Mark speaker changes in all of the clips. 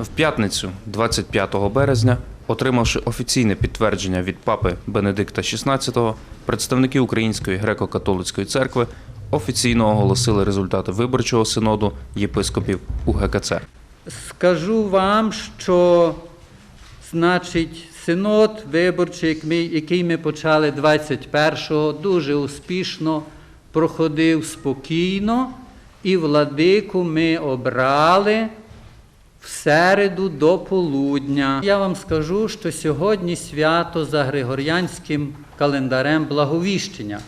Speaker 1: В п'ятницю, 25 березня, отримавши офіційне підтвердження від папи Бенедикта XVI, представники Української греко-католицької церкви офіційно оголосили результати виборчого синоду єпископів УГКЦ.
Speaker 2: Скажу вам, що значить синод виборчий, який ми почали 21-го, дуже успішно проходив спокійно, і владику ми обрали в середу до полудня. Я вам скажу, що сьогодні свято за Григоріанським календарем Благовіщення.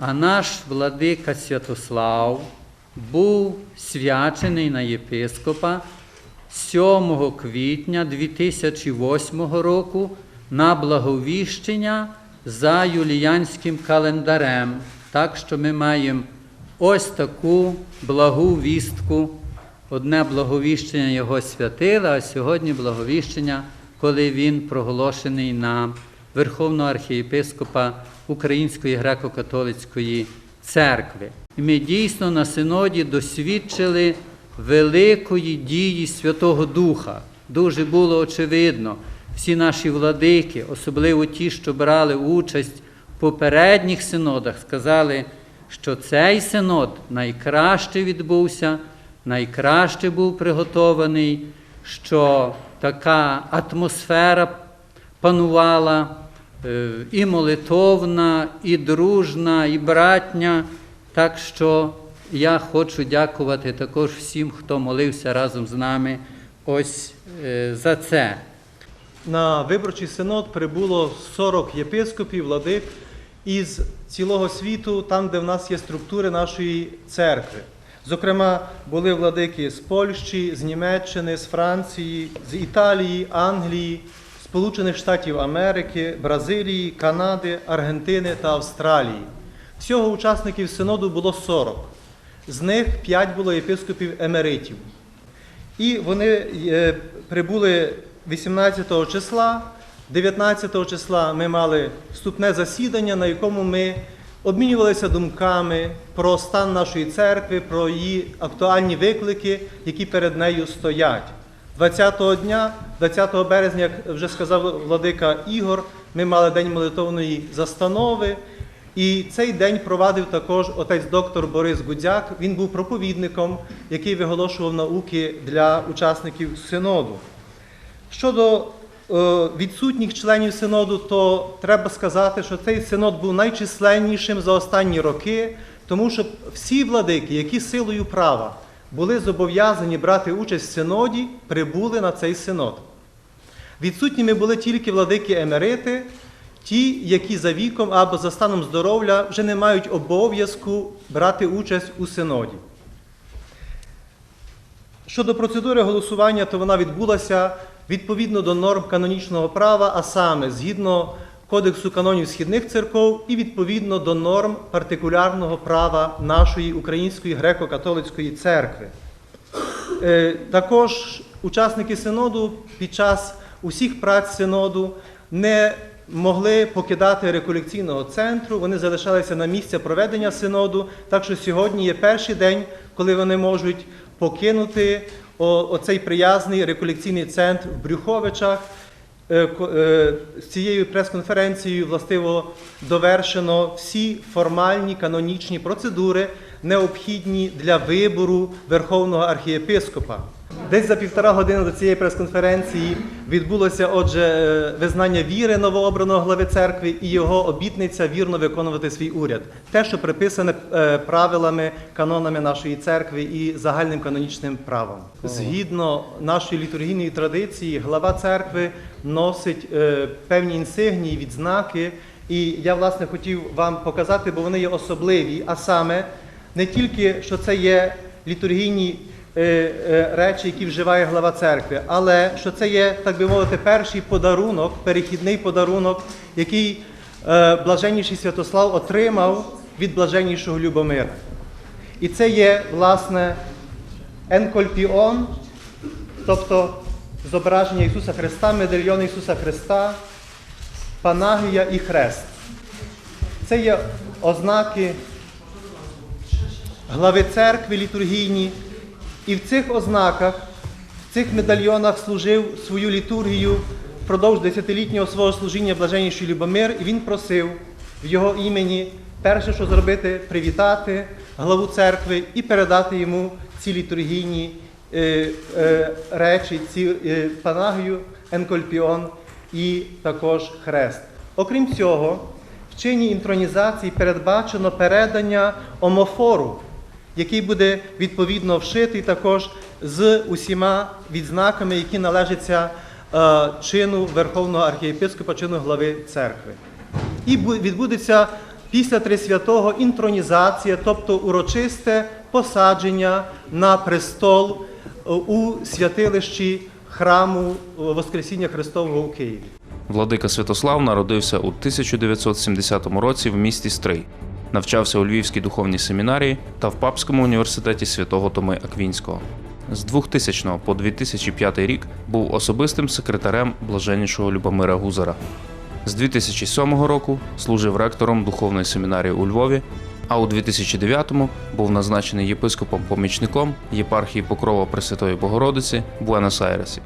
Speaker 2: А наш владика Святослав був свячений на єпископа 7 квітня 2008 року на благовіщення за юліянським календарем. Так що ми маємо ось таку благу вістку. Одне благовіщення його святили, а сьогодні благовіщення, коли він проголошений на Верховного архієпископа Української греко-католицької церкви. І ми дійсно на синоді досвідчили великої дії Святого Духа. Дуже було очевидно. Всі наші владики, особливо ті, що брали участь в попередніх синодах, сказали, що цей синод найкраще відбувся, найкраще був приготований, що така атмосфера панувала е, і молитовна, і дружна, і братня. Так що я хочу дякувати також всім, хто молився разом з нами ось е, за це.
Speaker 3: На виборчий синод прибуло 40 єпископів, владик із цілого світу, там, де в нас є структури нашої церкви. Зокрема, були владики з Польщі, з Німеччини, з Франції, з Італії, Англії, Сполучених Штатів Америки, Бразилії, Канади, Аргентини та Австралії. Всього учасників синоду було 40. З них 5 було єпископів емеритів. І вони е, прибули 18 числа. 19 числа ми мали вступне засідання, на якому ми обмінювалися думками про стан нашої церкви, про її актуальні виклики, які перед нею стоять. 20-го дня, 20 березня, як вже сказав владика Ігор, ми мали день молитовної застанови. І цей день провадив також отець доктор Борис Гудзяк. Він був проповідником, який виголошував науки для учасників синоду. Щодо відсутніх членів синоду, то треба сказати, що цей синод був найчисленнішим за останні роки, тому що всі владики, які силою права були зобов'язані брати участь в синоді, прибули на цей синод. Відсутніми були тільки владики емерити, ті, які за віком або за станом здоров'я вже не мають обов'язку брати участь у синоді. Щодо процедури голосування, то вона відбулася відповідно до норм канонічного права, а саме згідно Кодексу канонів східних церков і відповідно до норм партикулярного права нашої Української греко-католицької церкви. Е, Також учасники синоду під час усіх праць синоду не могли покидати реколекційного центру, вони залишалися на місце проведення синоду. Так що сьогодні є перший день, коли вони можуть покинути оцей приязний реколекційний центр в Брюховичах. Е, е, З цією прес-конференцією властиво довершено всі формальні канонічні процедури, необхідні для вибору Верховного архієпископа. Десь за півтора години до цієї прес-конференції відбулося отже е, визнання віри новообраного глави церкви і його обітниця вірно виконувати свій уряд. Те, що приписане е, правилами, канонами нашої церкви і загальним канонічним правом. Згідно нашої літургійної традиції, глава церкви носить е, певні інсигнії, відзнаки. І я власне хотів вам показати, бо вони є особливі, а саме не тільки що це є літургійні речі, які вживає глава церкви, але що це є, так би мовити, перший подарунок, перехідний подарунок, який е, блаженніший Святослав отримав від блаженнішого Любомира. І це є, власне, енкольпіон, тобто зображення Ісуса Христа, медальйон Ісуса Христа, Панагія і Хрест. Це є ознаки глави церкви літургійні. І в цих ознаках В цих медальйонах служив свою літургію впродовж десятилітнього свого служіння блаженніший Любомир, і він просив в його імені перше, що зробити, привітати главу церкви і передати йому ці літургійні е, е, речі, ці е, панагію, енкольпіон і також хрест. Окрім цього, в чині інтронізації передбачено передання омофору, який буде відповідно вшитий також з усіма відзнаками, які належаться е, чину Верховного архієпископа, чину глави церкви. І відбудеться після Трисвятого інтронізація, тобто урочисте посадження на престол е, у святилищі храму е, Воскресіння Христового у Києві.
Speaker 1: Владика Святослав народився у 1970 році в місті Стрий. Навчався у Львівській духовній семінарії та в Папському університеті святого Томи Аквінського. З 2000 по 2005 рік був особистим секретарем блаженнішого Любомира Гузара. З 2007 року служив ректором духовної семінарії у Львові, а у 2009-му був назначений єпископом-помічником єпархії Покрова Пресвятої Богородиці в Буенос-Айресі.